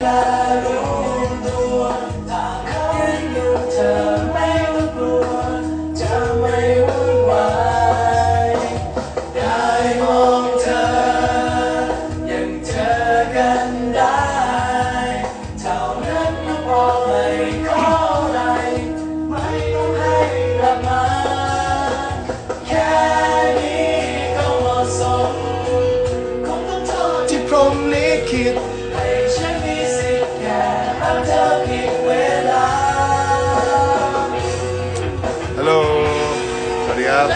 ที่ ครับ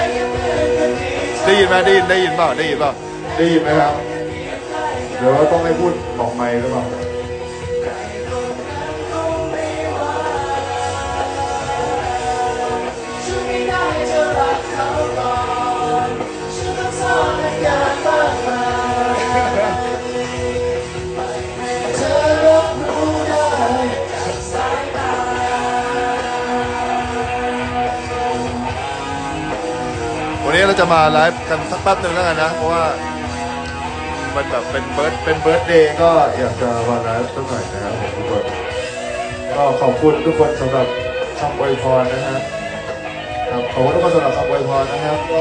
ได้ยินไหมได้ยินได้ยินเปล่าได้ยินเปล่าได้ยินไหมครับ เดี๋ยวต้องให้พูดบอกไมค์หรือเปล่า วันนี้เราจะมาไลฟ์กันสักแป๊บหนึ่งแล้วกันนะ เพราะว่า มันแบบเป็นเบิร์ดเป็นเบิร์ดเดย์ก็อยากจะมาไลฟ์สักหน่อยนะครับผมทุกคนก็ขอบคุณทุกคนสำหรับคำอวยพรนะฮะครับขอบคุณทุกคนสำหรับคำอวยพรนะครับก็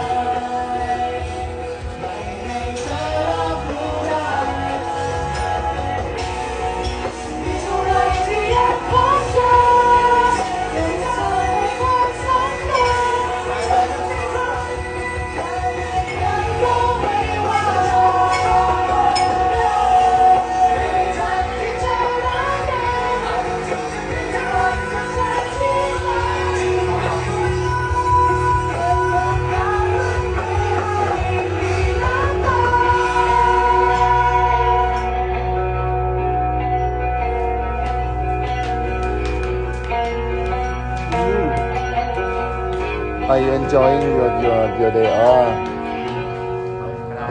ไป enjoying your your your day oh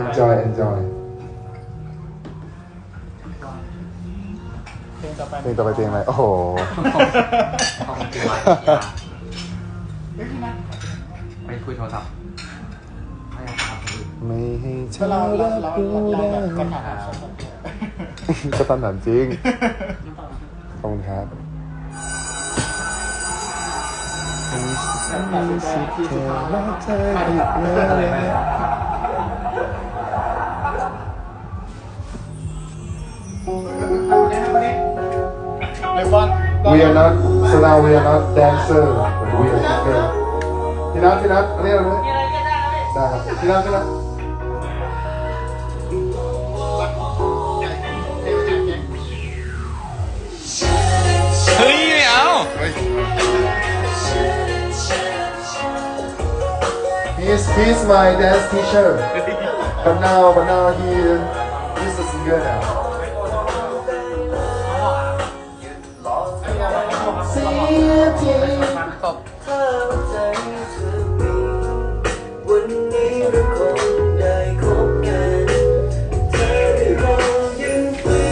enjoy enjoy เพลงต่อไปเพลงอะไรโอ้โหห้องคือไว้ไปคุยโทรศัพท์ไม่เอาครับไม่ให้เธอเรารัเราบเรารู้เราได้แบบกระถางก็ตามถามจริงขอบคุณครับ มีสิทธิ์แค่รักเธออีกแล้วเลยบอล We are not so now we are not dancer we are singer พี่นัทพี่นัทเรียกเลยได้ครับพี่นัทพี่นัท He's he's my dance teacher. But now but now he he's a singer now